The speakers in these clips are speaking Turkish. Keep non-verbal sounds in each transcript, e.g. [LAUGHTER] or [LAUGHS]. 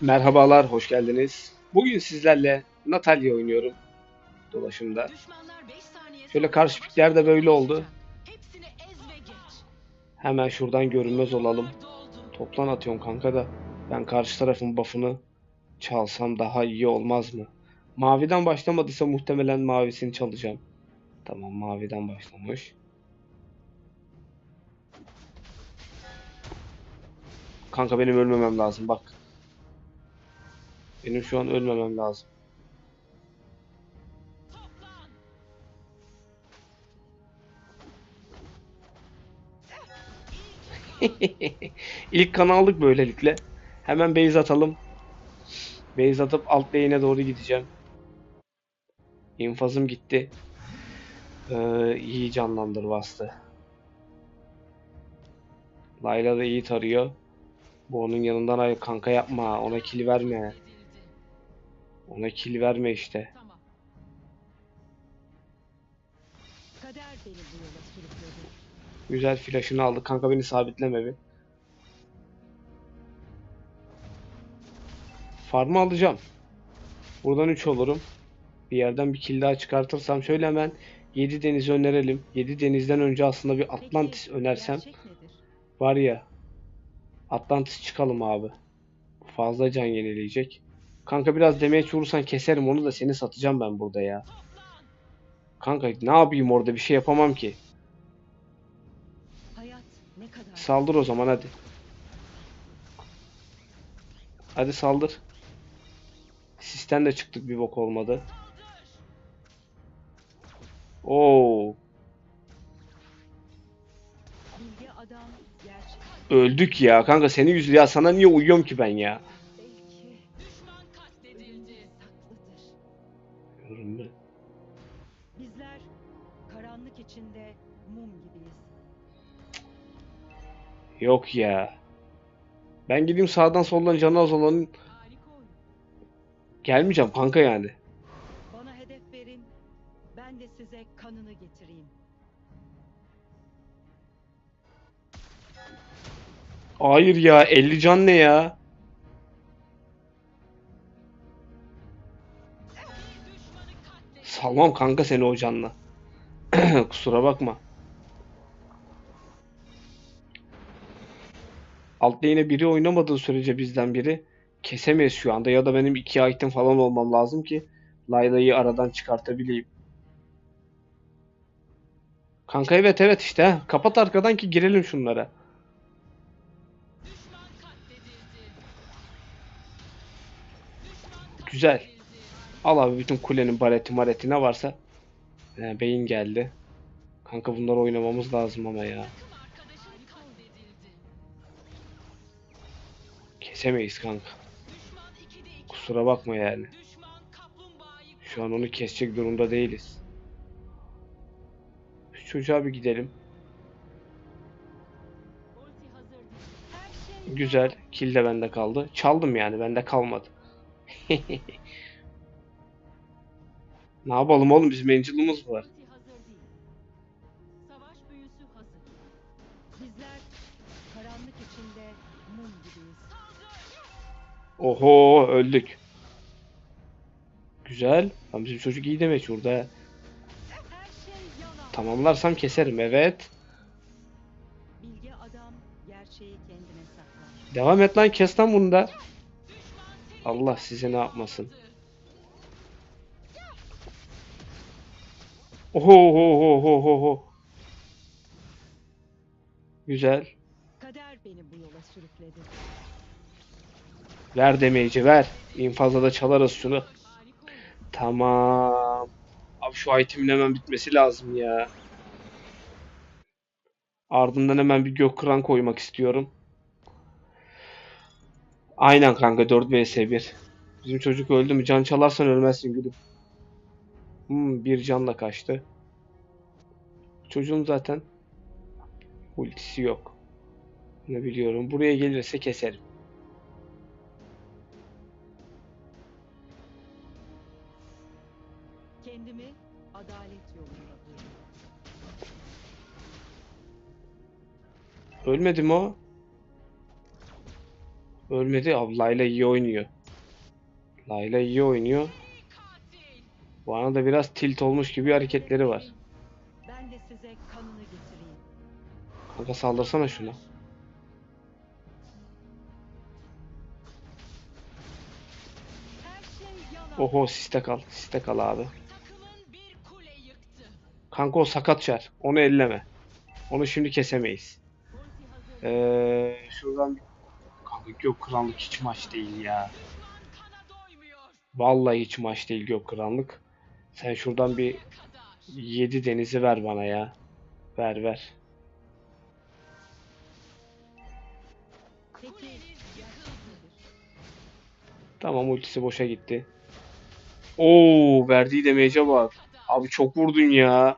Merhabalar, hoş geldiniz. Bugün sizlerle Natalya oynuyorum dolaşımda. Şöyle karşı pikler de böyle oldu. Hemen şuradan görünmez olalım. Toplan atıyorum kanka da ben karşı tarafın buff'ını çalsam daha iyi olmaz mı? Maviden başlamadıysa muhtemelen mavisini çalacağım. Tamam maviden başlamış. Kanka benim ölmemem lazım bak. Benim şu an ölmemem lazım. [LAUGHS] İlk kan aldık böylelikle. Hemen base atalım. Base atıp alt lane'e doğru gideceğim. İnfazım gitti. Ee, iyi canlandır bastı. Layla da iyi tarıyor. Bu onun yanından ay kanka yapma. Ona kill verme. Ona kill verme işte. Tamam. Kader beni bu yola sürükledi. Güzel flash'ını aldı. Kanka beni sabitleme bir. Farm'ı alacağım. Buradan 3 olurum. Bir yerden bir kill daha çıkartırsam şöyle hemen 7 deniz önerelim. 7 denizden önce aslında bir Atlantis Peki, önersem var ya Atlantis çıkalım abi. Fazla can yenileyecek. Kanka biraz demeye vurursan keserim onu da seni satacağım ben burada ya. Kanka ne yapayım orada bir şey yapamam ki. Saldır o zaman hadi. Hadi saldır. Sisten de çıktık bir bok olmadı. Oo, öldük ya kanka senin yüzü ya sana niye uyuyorum ki ben ya? Yok ya. Ben gideyim sağdan soldan canı az olanın gelmeyeceğim kanka yani. Bana hedef verin. Ben de size kanını getireyim. Hayır ya 50 can ne ya? Salmam kanka seni o canla. [CLEARS THROAT] Kusura bakma. Altta yine biri oynamadığı sürece bizden biri kesemeyiz şu anda ya da benim iki item falan olmam lazım ki Layla'yı aradan çıkartabileyim. Kanka evet evet işte. Kapat arkadan ki girelim şunlara. Güzel. Al abi bütün kulenin bareti mareti ne varsa. He, beyin geldi. Kanka bunları oynamamız lazım ama ya. Kesemeyiz kanka. Kusura bakma yani. Şu an onu kesecek durumda değiliz. Çocuğa bir gidelim. Güzel. Kill de bende kaldı. Çaldım yani bende kalmadı. [LAUGHS] Ne yapalım oğlum bizim Angel'ımız var. Oho öldük. Güzel. Lan bizim çocuk iyi demek şurada. Tamamlarsam keserim evet. Devam et lan kes lan bunu da. Allah size ne yapmasın. Oho oho oho oho oho. Güzel. Kader beni bu yola sürükledi. Ver demeyici ver. İnfazla da çalarız şunu. Tamam. Abi şu itemin hemen bitmesi lazım ya. Ardından hemen bir gök kıran koymak istiyorum. Aynen kanka 4 vs 1. Bizim çocuk öldü mü? Can çalarsan ölmezsin gülüm. Hmm, bir canla kaçtı. Çocuğun zaten ultisi yok. Ne biliyorum. Buraya gelirse keserim. Ölmedi mi o? Ölmedi. Abi Layla iyi oynuyor. Layla iyi oynuyor. Bana da biraz tilt olmuş gibi hareketleri var. Ben de size kanını getireyim. Kanka saldırsana şuna. Şey. Oho siste kal. Siste kal abi. Kanka o sakat çar. Onu elleme. Onu şimdi kesemeyiz. Ee, şuradan. Kanka Gök Krallık hiç maç değil ya. Vallahi hiç maç değil Gök Krallık. Sen şuradan bir Kadar. 7 denizi ver bana ya. Ver ver. Tamam ultisi boşa gitti. Oo verdiği damage'e bak. Abi çok vurdun ya.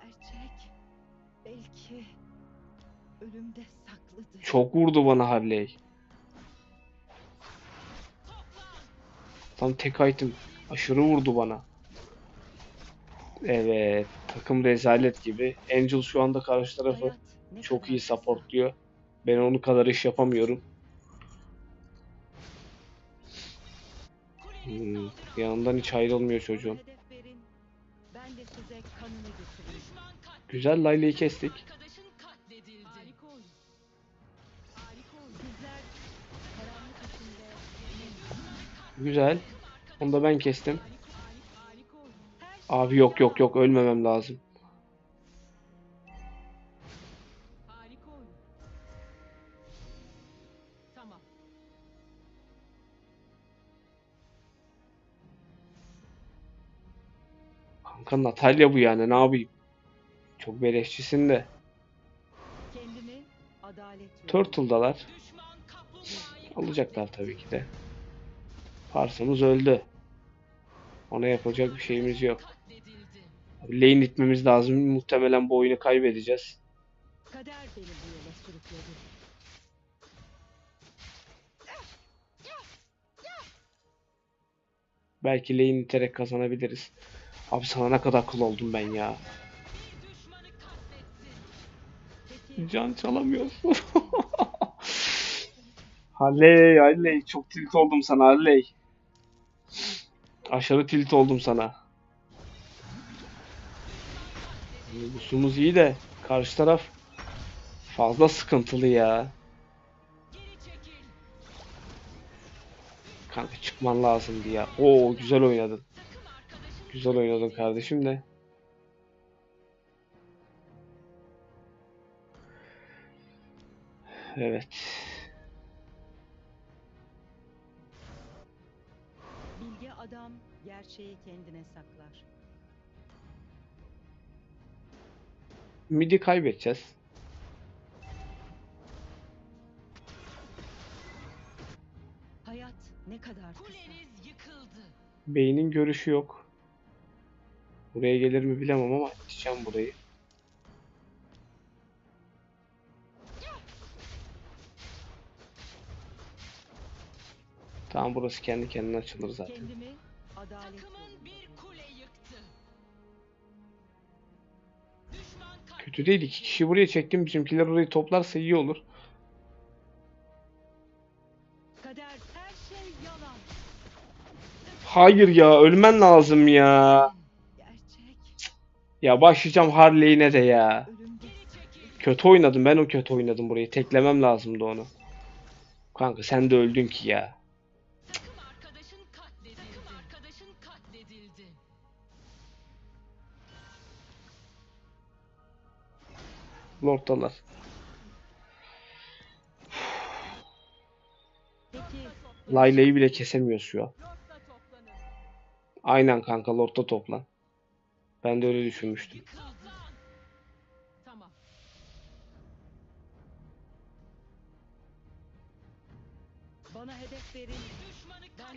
Çok vurdu bana Harley. Tam tek item. Aşırı vurdu bana. Evet. Takım rezalet gibi. Angel şu anda karşı tarafı çok iyi supportluyor. Ben onun kadar iş yapamıyorum. Hmm, yanından hiç ayrılmıyor çocuğun. Güzel Layla'yı kestik. Güzel. Onu da ben kestim. Abi yok yok yok ölmemem lazım. Kanka Natalya bu yani ne yapayım? Çok beleşçisin de. Turtle'dalar. Alacaklar tabii ki de. Parsımız öldü. Ona yapacak bir şeyimiz yok. Abi lane itmemiz lazım. Muhtemelen bu oyunu kaybedeceğiz. Kader beni bu yola sürükledi. Belki lane iterek kazanabiliriz. Abi sana ne kadar kıl oldum ben ya. Can çalamıyorsun. [LAUGHS] Halley, Halley. Çok tilt oldum sana Halley. Aşırı tilt oldum sana. Busumuz iyi de karşı taraf fazla sıkıntılı ya. Kanka çıkman lazımdı ya. Oo güzel oynadın. Güzel oynadın kardeşim de. Evet. Gerçeği kendine saklar. Midi kaybedeceğiz. Hayat ne kadar kısa. kuleniz yıkıldı. Beynin görüşü yok. Buraya gelir mi bilemem ama iteceğim burayı. Tamam burası kendi kendine açılır zaten. Kendimi adalet Takımın yolunda bir kule yıktı. Düşman. Kötü değil. İki kişi buraya çektim. Bizimkiler orayı toplarsa iyi olur. Kader her şey yalan. Hayır ya ölmen lazım ya. Gerçek Ya başlayacağım Harley'ine de ya. ölümde Geri çekil. Kötü oynadım. Ben o kötü oynadım burayı. Teklemem lazımdı onu. Kanka sen de öldün ki ya. Lord'dalar. Layla'yı bile kesemiyoruz şu an. Aynen kanka Lord'da toplan. Ben de öyle düşünmüştüm.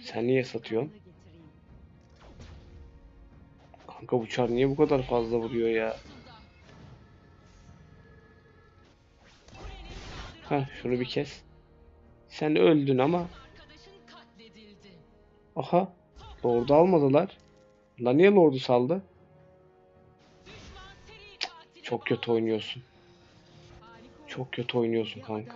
Sen niye satıyorsun? Kanka bu çar niye bu kadar fazla vuruyor ya? Ha şunu bir kes. Sen öldün ama. Aha. Lord'u almadılar. La niye Lord'u saldı? Çok kötü oynuyorsun. Çok kötü oynuyorsun kanka.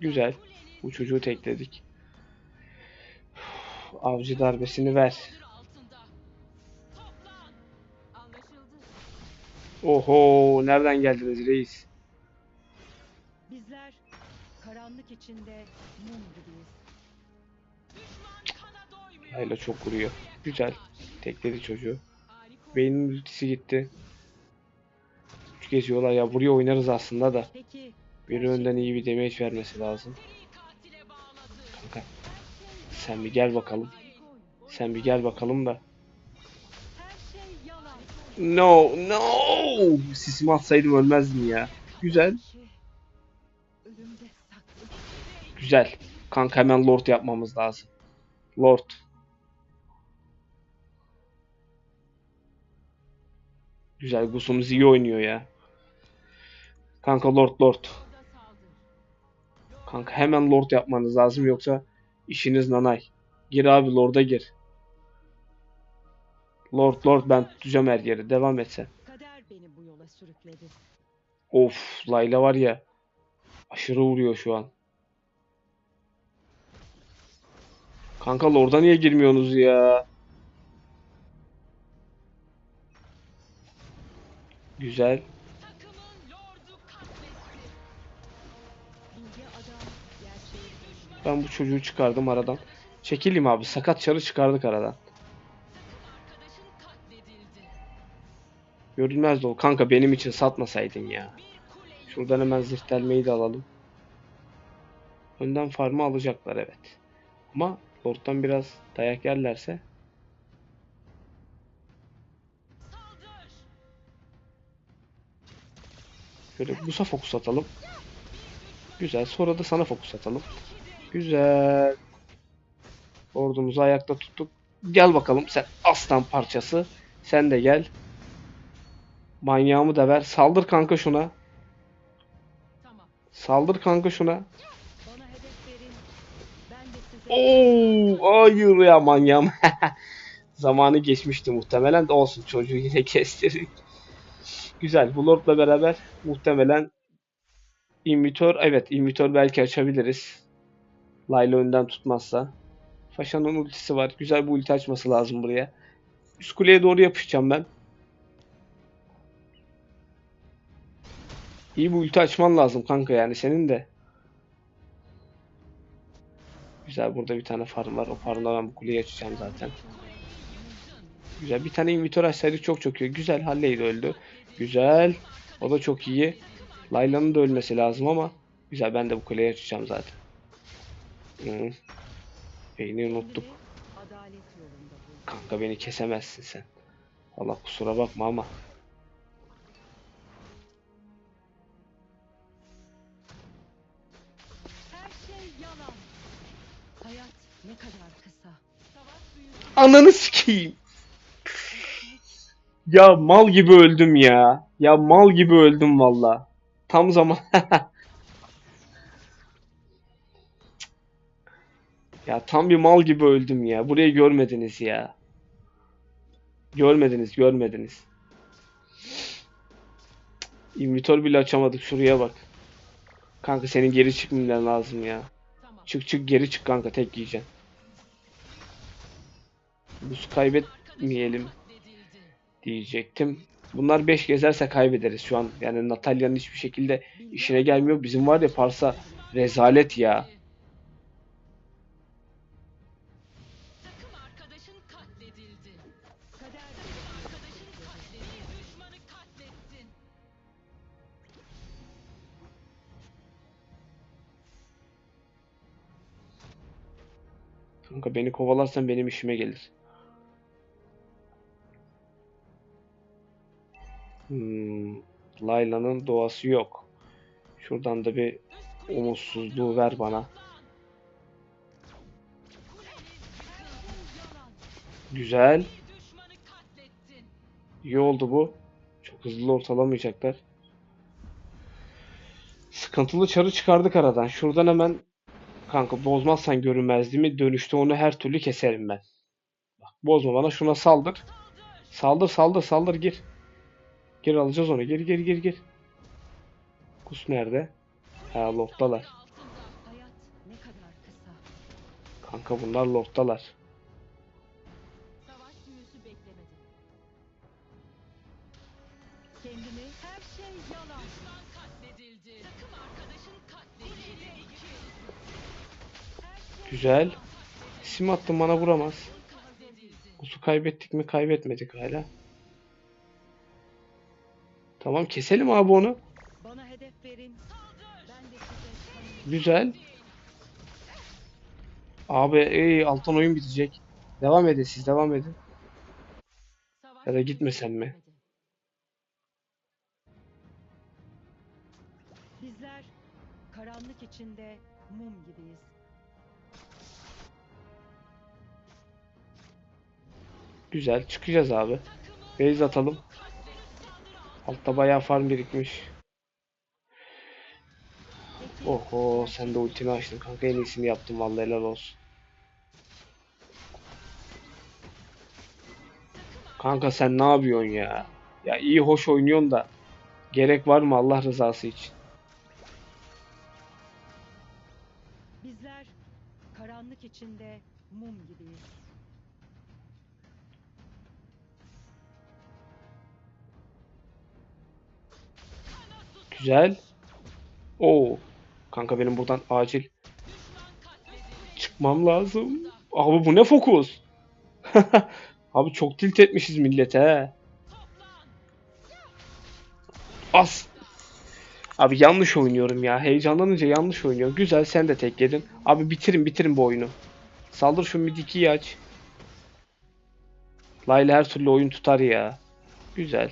Güzel. Bu çocuğu tekledik. Avcı darbesini ver. Oho nereden geldiniz reis? Bizler karanlık içinde mum gibiyiz. Hayla çok vuruyor. Güzel. Tekledi çocuğu. Beynin ultisi gitti. Üç geziyorlar ya. Buraya oynarız aslında da. Biri önden iyi bir damage vermesi lazım. Kanka sen bir gel bakalım. Sen bir gel bakalım da. Şey yalan. No, no! Sisimi atsaydım ölmezdim ya. Güzel, güzel. Kanka hemen Lord yapmamız lazım. Lord. Güzel, Gusumuz iyi oynuyor ya. Kanka Lord, Lord. Kanka hemen Lord yapmanız lazım yoksa işiniz nanay. Gir abi Lord'a gir. Lord, Lord ben tutacağım her yeri. Devam et sen. Kader beni bu yola sürükledi. Of, Layla var ya. Aşırı vuruyor şu an. Kanka Lord'a niye girmiyorsunuz ya? Güzel. Takımın lordu katletti. Bilge adam gerçeği bilmiyor. Ben bu çocuğu çıkardım aradan. Çekileyim abi. Sakat çarı çıkardık aradan. Görünmez de ol. Kanka benim için satmasaydın ya. Şuradan hemen zırh delmeyi de alalım. Önden farmı alacaklar evet. Ama Lord'dan biraz dayak yerlerse. Şöyle Bus'a fokus atalım. Güzel. Sonra da sana fokus atalım. Güzel. Ordumuzu ayakta tuttuk. Gel bakalım sen aslan parçası. Sen de gel. Manyağımı da ver. Saldır kanka şuna. Saldır kanka şuna. Oo, hayır ya manyağım. [LAUGHS] Zamanı geçmişti muhtemelen de olsun çocuğu yine [LAUGHS] kestirdik. Güzel. Bu Lord'la beraber muhtemelen invitor evet invitor belki açabiliriz. Layla önden tutmazsa. Faşa'nın ultisi var. Güzel bir ulti açması lazım buraya. Üst kuleye doğru yapışacağım ben. İyi bir ulti açman lazım kanka yani senin de. Güzel burada bir tane farm var. O farmla ben bu kuleyi açacağım zaten. Güzel. Bir tane invitor açsaydık çok çok iyi. Güzel. Halley de öldü. Güzel. O da çok iyi. Layla'nın da ölmesi lazım ama güzel. Ben de bu kuleyi açacağım zaten. Hı. Beyni unuttuk. Kanka beni kesemezsin sen. Allah kusura bakma ama. Ne kadar kısa. Ananı sikeyim. Ya mal gibi öldüm ya. Ya mal gibi öldüm valla. Tam zaman. [LAUGHS] ya tam bir mal gibi öldüm ya. Burayı görmediniz ya. Görmediniz, görmediniz. İnvitor bile açamadık. Şuraya bak. Kanka senin geri çıkman lazım ya. Çık çık geri çık kanka tek yiyeceksin. Buz kaybetmeyelim diyecektim. Bunlar 5 gezerse kaybederiz şu an. Yani Natalya'nın hiçbir şekilde işine gelmiyor. Bizim var ya Parsa rezalet ya. Kanka beni kovalarsan benim işime gelir. Hmm, Layla'nın doğası yok. Şuradan da bir umutsuzluğu ver bana. Güzel. İyi oldu bu. Çok hızlı ortalamayacaklar. Sıkıntılı çarı çıkardık aradan. Şuradan hemen kanka bozmazsan görünmezliğimi dönüşte onu her türlü keserim ben. Bak bozma bana şuna saldır. Saldır saldır saldır gir. Gir alacağız onu. Gir gir gir gir. Kus nerede? Ha kısa. Kanka bunlar her şey yalan. Düşman katledildi. Takım arkadaşın katledildi. Her şey Güzel. Sim attım bana vuramaz. Kusu kaybettik mi? Kaybetmedik hala. Tamam keselim abi onu. Güzel. Abi ey alttan oyun bitecek. Devam edin siz devam edin. Ya da gitmesem mi? Bizler karanlık içinde mum gibiyiz. Güzel çıkacağız abi. Base atalım. Altta bayağı farm birikmiş. Oho sen de ultini açtın kanka en iyisini yaptın vallahi helal olsun. Kanka sen ne yapıyorsun ya? Ya iyi hoş oynuyorsun da gerek var mı Allah rızası için? Bizler karanlık içinde mum gibiyiz. Güzel. Oo. Kanka benim buradan acil çıkmam lazım. Abi bu ne fokus? [LAUGHS] Abi çok tilt etmişiz millete. As. Abi yanlış oynuyorum ya. Heyecanlanınca yanlış oynuyorum. Güzel sen de tek yedin. Abi bitirin bitirin bu oyunu. Saldır şu mid 2'yi aç. Layla her türlü oyun tutar ya. Güzel.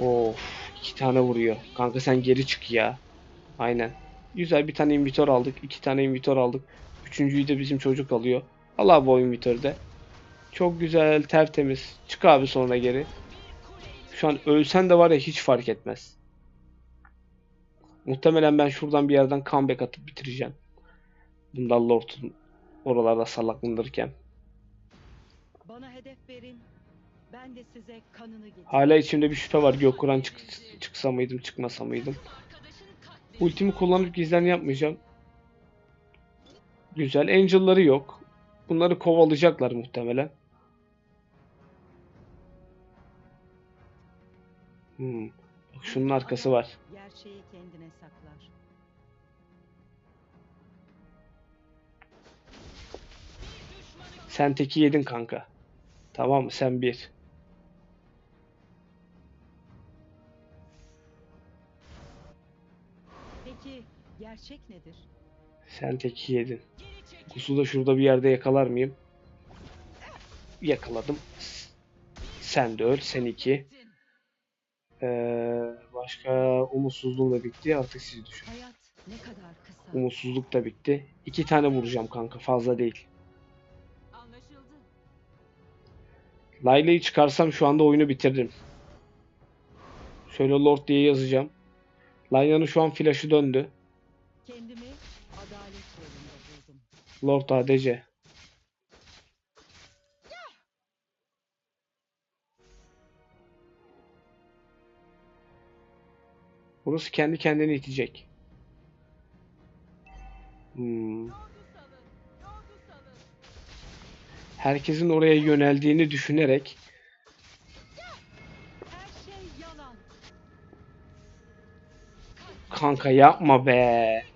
Of, iki tane vuruyor. Kanka sen geri çık ya. Aynen. Güzel bir tane invitor aldık. iki tane invitor aldık. Üçüncüyü de bizim çocuk alıyor. Al abi o invitörü de. Çok güzel, tertemiz. Çık abi sonra geri. Şu an ölsen de var ya hiç fark etmez. Muhtemelen ben şuradan bir yerden comeback atıp bitireceğim. Bundan Lord'un oralarda salaklanırken. Bana hedef verin. Ben de size kanını getireyim. Hala içimde bir şüphe var. Gökkuran çık çıksa mıydım, çıkmasa mıydım? Ultimi kullanıp gizlen yapmayacağım. Güzel. Angel'ları yok. Bunları kovalayacaklar muhtemelen. Hmm. Bak şunun arkası var. Gerçeği kendine saklar. Sen teki yedin kanka. Tamam? Sen bir. Gerçek nedir? Sen teki yedin. Kusu da şurada bir yerde yakalar mıyım? Yakaladım. Sen de öl. Sen iki. Ee, başka umutsuzluğum da bitti. Artık siz düşün. Umutsuzluk da bitti. İki tane vuracağım kanka. Fazla değil. Anlaşıldı. Layla'yı çıkarsam şu anda oyunu bitiririm. Şöyle Lord diye yazacağım. Layla'nın şu an flash'ı döndü. Kendimi adalet yolunda buldum. Lord ADC. Burası kendi kendini itecek. Hmm. Herkesin oraya yöneldiğini düşünerek kanka yapma be.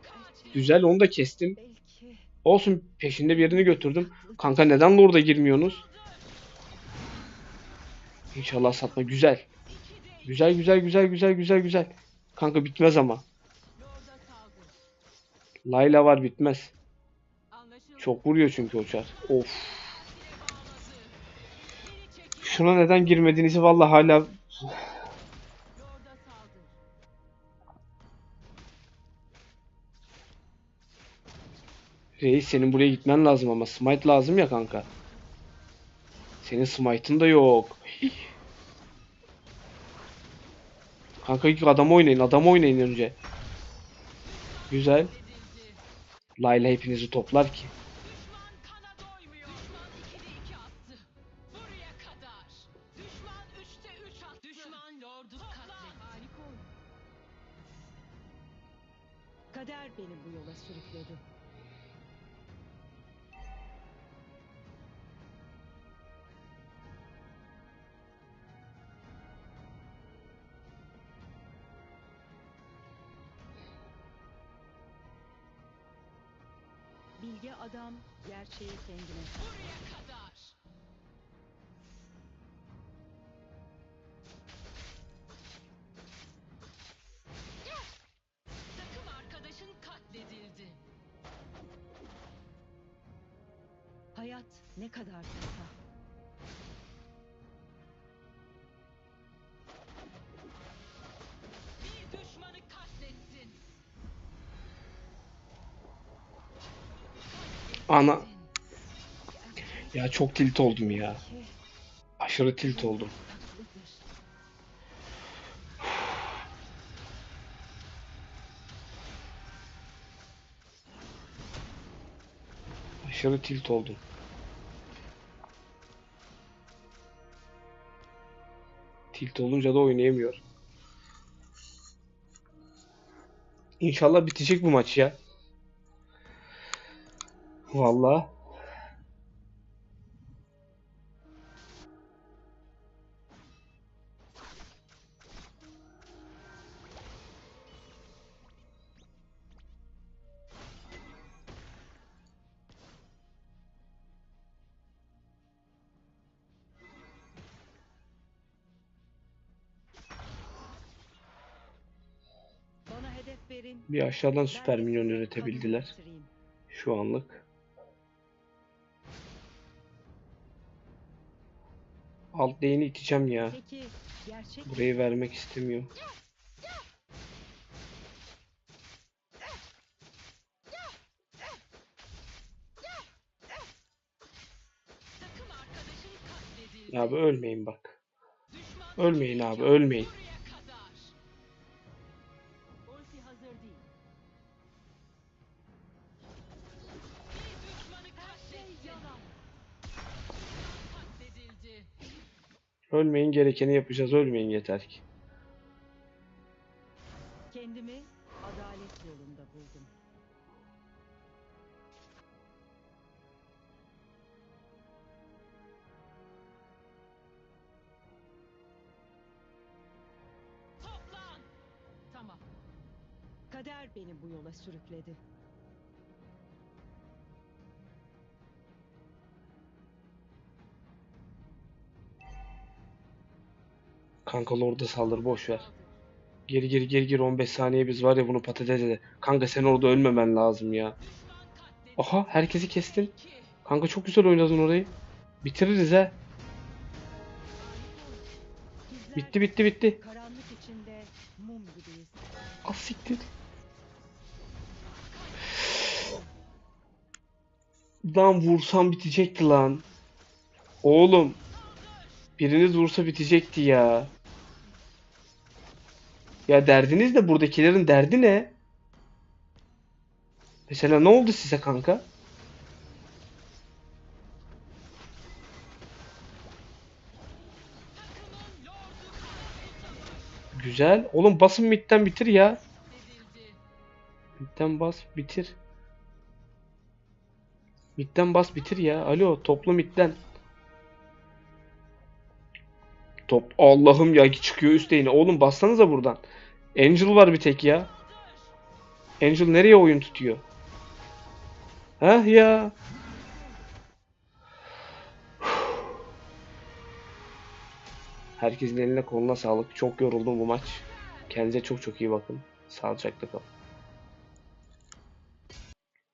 Güzel onu da kestim. Olsun peşinde birini götürdüm. Kanka neden Lord'a girmiyorsunuz? İnşallah satma. Güzel. Güzel güzel güzel güzel güzel güzel. Kanka bitmez ama. Layla var bitmez. Çok vuruyor çünkü o çar. Of. Şuna neden girmediğinizi vallahi hala Reis senin buraya gitmen lazım ama smite lazım ya kanka. Senin smite'ın da yok. Kanka ilk adam oynayın, adam oynayın önce. Güzel. Layla hepinizi toplar ki. Hayat ne kadar kısa. Bir düşmanı katlettin. Ana. Ya çok tilt oldum ya. Aşırı tilt oldum. Aşırı tilt oldum. Tilt olunca da oynayamıyor. İnşallah bitecek bu maç ya. Vallahi. Bir aşağıdan süper minyon üretebildiler. Şu anlık. Alt lane'i iteceğim ya. Burayı vermek istemiyorum. Abi ölmeyin bak. Ölmeyin abi ölmeyin. Ölmeyin gerekeni yapacağız. Ölmeyin yeter ki. Kendimi adalet yolunda buldum. Toplan. Tamam. Kader beni bu yola sürükledi. Kanka Lord'a saldır boş ver. Geri geri geri geri 15 saniye biz var ya bunu patates ede. Kanka sen orada ölmemen lazım ya. Aha herkesi kestin. Kanka çok güzel oynadın orayı. Bitiririz. Bizler Bitti bitti bitti. Az siktir. Lan vursam bitecekti lan. Oğlum. Biriniz vursa bitecekti ya. Ya derdiniz de buradakilerin derdi ne? Mesela ne oldu size kanka? Güzel. Oğlum basın midden bitir ya. Midden bas bitir. Midden bas bitir ya. Alo toplu midden. Top Allah'ım ya çıkıyor üstte yine. Oğlum bassanıza buradan. Angel var bir tek ya. Angel nereye oyun tutuyor? Hah ya. Herkesin eline koluna sağlık. Çok yoruldum bu maç. Kendinize çok çok iyi bakın. Sağlıcakla kalın.